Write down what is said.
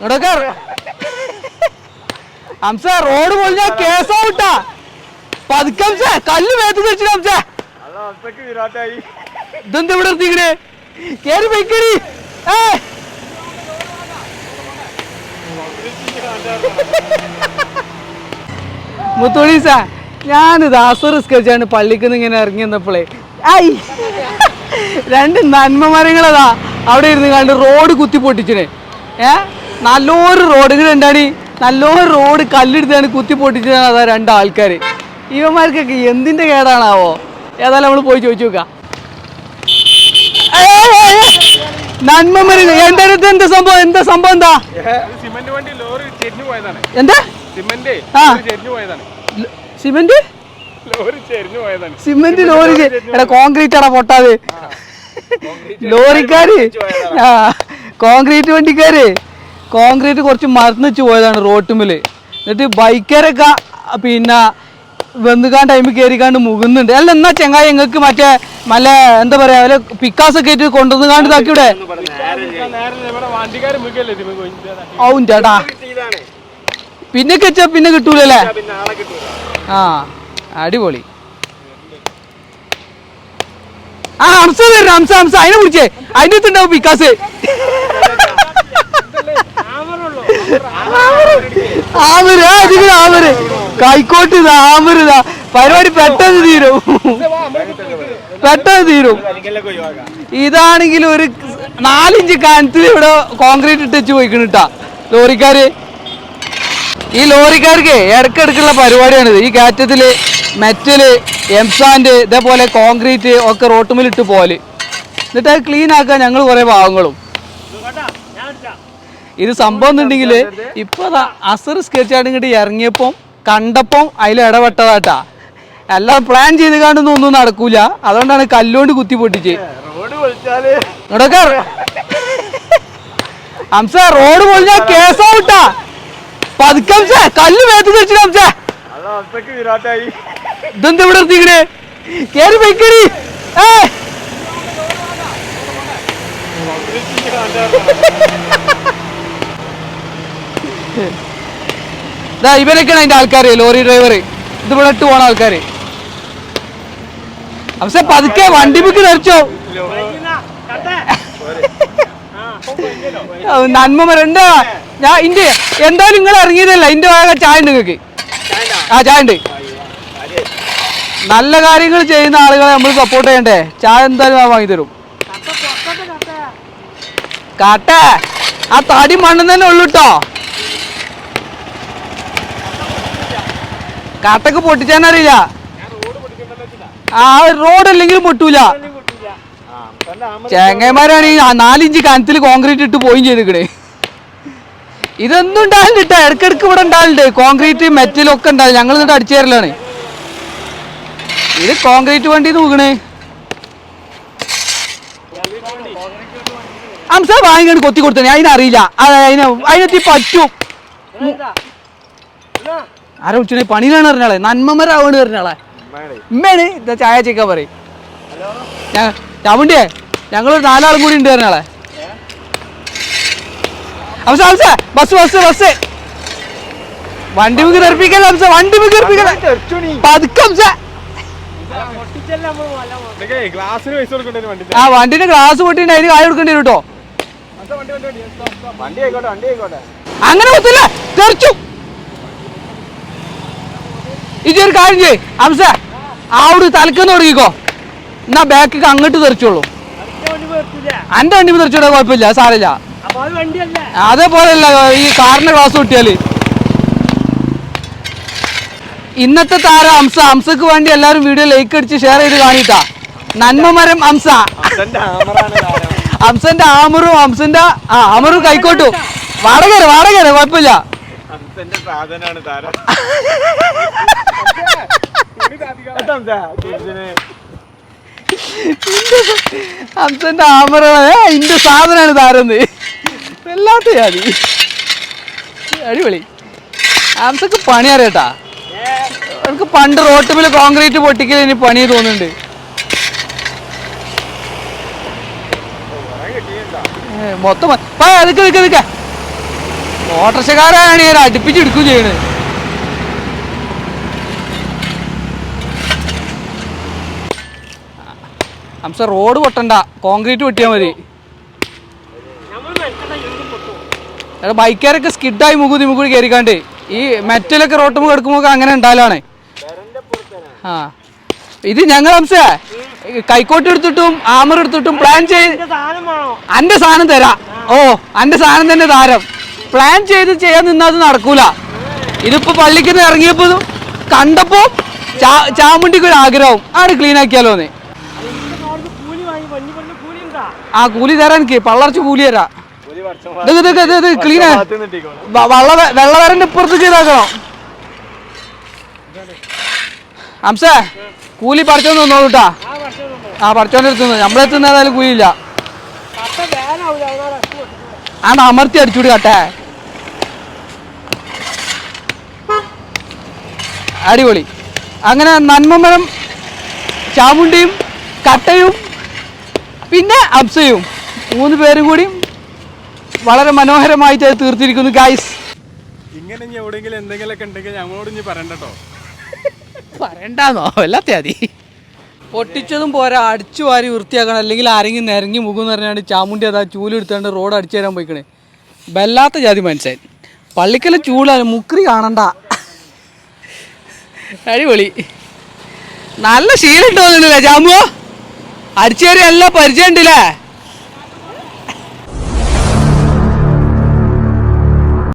ഇങ്ങോട്ടൊക്കെ ഹംസ റോഡ് പൊളിഞ്ഞാ കേസാവൂട്ടാ പതുക്കെ ഹംസ കല്ല് മേത്ത് തെറിച്ചിട്ട് ഹംസ ഇതെന്താ ഇവിടെ നിർത്തിക്കണേ കേറി പോയിക്കടി. ഏ മുത്തോളീസ ഞാനിത് അസറിസ്കരിച്ചാണ് പള്ളിക്ക് നിന്ന് ഇങ്ങനെ ഇറങ്ങി വന്നപ്പോളേ. ഐ. രണ്ട് നന്മ മരങ്ങളതാ അവിടെ ഇരുന്ന് കണ്ട് റോഡ് കുത്തി പൊട്ടിച്ചിനെ. ഏ? നല്ലൊരു റോഡ് ഉണ്ടാടി. നല്ലൊരു റോഡ് കല്ലെടുത്താണ് കുത്തി പൊട്ടിച്ചതാണ് അതാ രണ്ട് ആൾക്കാർ ഇവന്മാർക്കൊക്കെ എന്തിന്റെ കേടാണാവോ? ഏതായാലും നമ്മൾ പോയി ചോദിച്ചു നോക്കാം. നന്മ മരുന്ന് എന്താ എന്താ സംഭവം? എന്താ സംഭവം എന്താ? സിമന്റ് എന്താ? സിമന്റ് ലോറി എടാ കോൺക്രീറ്റ് ആടാ പൊട്ടാതെ. ലോറിക്കാര്? ആ കോൺക്രീറ്റ് വണ്ടിക്കാര്? കോൺക്രീറ്റ് കുറച്ച് മറന്നിച്ച് പോയതാണ് റോട്ടുമിൽ എന്നിട്ട് ബൈക്കറൊക്കെ പിന്നെ വെന്തുകാൻ ടൈമിൽ കയറിക്കാണ്ട് മുകുന്നുണ്ട്. അല്ല എന്നാ ചെങ്ങായി ഞങ്ങൾക്ക് മറ്റേ നല്ല എന്താ പറയാ വല്ല പിക്കാസൊക്കെ ആയിട്ട് കൊണ്ടുവന്നുകാണ്ട് ഇതാക്കി ഇവിടെ? നേരെ ഇവിടെ വണ്ടിക്കാര് മുഖല്ലേ ഇതിമേ കൊഞ്ച് ആവും ചേട്ടാ പിന്നെ കെച്ച പിന്നെ കിട്ടൂലല്ലേ ആ അടിപൊളി. ആ ഹംസ വരണം ഹംസ ഹംസ. അതിനെ കുടിച്ചേ അതിനകത്തുണ്ടാവും അടുത്തുണ്ടാവും പിക്കാസ്. ആമര് ആമര്. കൈക്കോട്ട് ഇതാ ആമര് ഇതാ. പരിപാടി പെട്ടെന്ന് തീരും. പെട്ടെന്ന് തീരും. ഇതാണെങ്കിൽ ഒരു നാലിഞ്ച് കനത്തിൽ ഇവിടെ കോൺക്രീറ്റ് ഇട്ടിച്ച് പോയിക്കണിട്ടാ ലോറിക്കാര്. ഈ ലോറിക്കാർക്ക് ഇടക്കിടക്കുള്ള പരിപാടിയാണിത്. ഈ കയറ്റത്തിൽ മെറ്റൽ എംസാൻഡ് ഇതേപോലെ കോൺക്രീറ്റ് ഒക്കെ റോട്ടുമിലിട്ട് പോലെ എന്നിട്ട് അത് ക്ലീൻ ആക്കാൻ ഞങ്ങൾ കുറെ ഭാഗങ്ങളും. ഇത് സംഭവം എന്നുണ്ടെങ്കിൽ ഇപ്പൊ ദാ അസർ സ്കെച്ച് ആയിട്ട് ഇങ്ങോട്ട് ഇറങ്ങിയപ്പം കണ്ടപ്പം അതിൽ ഇടപെട്ടതാട്ടാ. എല്ലാം പ്ലാൻ ചെയ്ത് കാണുന്ന ഒന്നും നടക്കൂല. അതുകൊണ്ടാണ് കല്ലുകൊണ്ട് കുത്തി പൊട്ടിച്ച്. ഇങ്ങോട്ടൊക്കെ ഹംസ റോഡ് പൊളിഞ്ഞാ കേസാവൂട്ടാ പതുക്കെ ഹംസ കല്ല് ഹംസ വിരാട്ടായി. ഇതെന്താ ഇവിടെ എത്തിക്കണേ കേറി പോയിക്കടി. ഏ ഇവരൊക്കെയാണ് അതിന്റെ ആൾക്കാര് ലോറി ഡ്രൈവർ ഇത് ഇവിടെ ഇട്ട് പോണ ആൾക്കാര്. പക്ഷെ പതുക്കെ വണ്ടി ബുക്ക് ധരിച്ചോ നന്മ എന്താ? ഞാൻ ഇന്റെ എന്തായാലും നിങ്ങൾ ഇറങ്ങിയതല്ല ഇന്റെ ഭാഗം ചായ ഉണ്ട് നിങ്ങൾക്ക്. ആ ചായ ഉണ്ട്. നല്ല കാര്യങ്ങൾ ചെയ്യുന്ന ആളുകളെ നമ്മൾ സപ്പോർട്ട് ചെയ്യണ്ടേ? ചായ എന്തായാലും ഞാൻ വാങ്ങി തരും. കാട്ട. ആ തടി മണ്ണെന്ന് തന്നെ ഉള്ളു കാട്ടക്ക് പൊട്ടിച്ചാൻ അറിയില്ല ആ റോഡ് അല്ലെങ്കിലും പൊട്ടൂല. ചേങ്ങന്മാരാണ് നാലിഞ്ച് കനത്തിൽ കോൺക്രീറ്റ് ഇട്ട് പോയും ചെയ്തിക്കണേ ഇതൊന്നും ഉണ്ടാവില്ല കേട്ടോ ഇടക്കിടക്ക് ഇവിടെ ഉണ്ടാവില്ലേ കോൺക്രീറ്റ് മെറ്റലൊക്കെ ഉണ്ടാവും ഞങ്ങൾ എന്നിട്ട് അടിച്ചു തരലാണ്. ഇത് കോൺക്രീറ്റ് വണ്ടി നോക്കണേ അംസ വാങ്ങിക്കാണ് കൊത്തി കൊടുത്തേ. അതിനറിയില്ല. അതിനെ അതിന് അതിനെത്തി പറ്റും. ആരാ വിളിച്ചേ പണിയിലാണ് പറഞ്ഞാളെ നന്മമരാവാണ് പറഞ്ഞാളെ ഉമ്മയാണ് ഇതാ ചായ ചേക്കാൻ പറയും. ചാമുണ്ടിയേ ഞങ്ങളൊരു നാലാളും കൂടി ഉണ്ട് പറഞ്ഞാളെ ബസ് ബസ് ബസ്. വണ്ടി മുക്കി തെറിപ്പിക്കല്ല വണ്ടി മുക്കി തെറിപ്പിക്കല്ല പതുക്കെ ആ വണ്ടിന്റെ ഗ്ലാസ് പൊട്ടിണ്ട് അതിന് കായ കൊടുക്കേണ്ടി വരും കേട്ടോ അങ്ങനെ കുത്തില്ല തെറിച്ചു. ഇജി ഒരു കാര്യം ചെയ്യ്. അംസ അവിടെ തലക്കെന്ന് തുടങ്ങിക്കോ എന്നാ ബാക്ക് അങ്ങോട്ട് തെറിച്ചോളൂ. അന്റെ വണ്ടി തെറിച്ചോടാ കുഴപ്പമില്ല സാറില്ല അതേപോലെയല്ല ഈ കാറിന്റെ ക്ലാസ് കിട്ടിയാൽ ഇന്നത്തെ താരം അംസ അംസക്ക് വേണ്ടി എല്ലാവരും വീഡിയോ ലൈക്ക് അടിച്ച് ഷെയർ ചെയ്ത് കാണിട്ടാ നന്മമരം അംസ അംസന്റെ ആമറും അംസന്റെ ആ ആമറും കൈക്കോട്ടു. വാടകര് വാടകര് കുഴപ്പമില്ല. അതെന്റെ സാധനാണ് താരം ഇന്റെ സാധനമാണ് താരന്ന് വല്ലാത്ത ജാതി. അടിപൊളി. അംസക്ക് പണി അറിയട്ടാ? എനിക്ക് പണ്ട് റോട്ടുമിൽ കോൺക്രീറ്റ് പൊട്ടിക്കൽ ഇനി പണി തോന്നുന്നുണ്ട്. മൊത്തം അതൊക്കെ നിൽക്കാം നിൽക്കാം ഓട്ടർഷക്കാരാണ് ഞാൻ അടുപ്പിച്ചെടുക്കും ചെയ്യണത് അംസ റോഡ് പൊട്ടണ്ട കോൺക്രീറ്റ് പൊട്ടിയാൽ മതി. എടാ ബൈക്കാരൊക്കെ സ്കിഡായി മുകുതി മുകുതി കയറിക്കാണ്ട്. ഈ മെറ്റലൊക്കെ റോട്ടുമ്പോൾ എടുക്കുമ്പോൾ അങ്ങനെ ഉണ്ടാലാണ് ആ. ഇത് ഞങ്ങൾ അംസ കൈക്കോട്ട് എടുത്തിട്ടും ആമർ എടുത്തിട്ടും പ്ലാൻ ചെയ്ത് അന്റെ സാധനം തരാ. ഓ അന്റെ സാധനം തന്നെ താരം. പ്ലാൻ ചെയ്ത് ചെയ്യാൻ നിന്നാൽ അത് നടക്കൂല. ഇതിപ്പോ പള്ളിക്ക് ഇറങ്ങിയപ്പോ ഇത് കണ്ടപ്പോ ചാ- ചാമുണ്ടിക്ക് ഒരു ആഗ്രഹം. ആണ് ക്ലീൻ ആക്കിയാലോന്ന് ആ കൂലി തരാൻ എനിക്ക്. പള്ളർച്ച് കൂലി തരാ. ക്ലീൻ വെള്ള വെള്ളവരന്റെ ഇപ്പുറത്ത് ഇതാക്കണം. അംസേ കൂലി പറിച്ചോ തന്നോളൂട്ടാ കേട്ടാ ആ പറിച്ചോന്റെ അടുത്ത് നമ്മളെത്തുന്ന ഏതായാലും കൂലിയില്ല ആണ്ട് അമർത്തി അടിച്ചുകൂടി കട്ടെ. അടിപൊളി. അങ്ങനെ നന്മമരം ചാമുണ്ടിയും കട്ടയും പിന്നെ അബ്സയും മൂന്ന് പേരും കൂടി വളരെ മനോഹരമായിട്ട് തീർത്തിരിക്കുന്നു ഗായ്സ് ഇങ്ങനെ എവിടെങ്കിലും എവിടെയെങ്കിലും എന്തെങ്കിലുമൊക്കെ ഉണ്ടെങ്കിൽ ഞങ്ങളോട് ഇനി പറയണ്ടോ പറയണ്ടാന്നോ വല്ലാത്ത പൊട്ടിച്ചതും പോരാ അടിച്ചു വാരി വൃത്തിയാക്കണം. അല്ലെങ്കിൽ ആരെങ്കിലും നിരങ്ങി മുഖം എന്ന് പറഞ്ഞാണ്ട് ചാമുണ്ടി അതാ ചൂലെടുത്താണ്ട് റോഡ് അടിച്ചു തരാൻ പോയിക്കണേ. വല്ലാത്ത ജാതി മനുഷ്യൻ പള്ളിക്കല ചൂടാണ് മുക്രി കാണണ്ട. അടിപൊളി. നല്ല ശീലം തോന്നുന്നില്ലേ ചാമ്പോ അടിച്ചേരി എല്ലാം പരിചയം ഉണ്ടല്ലേ?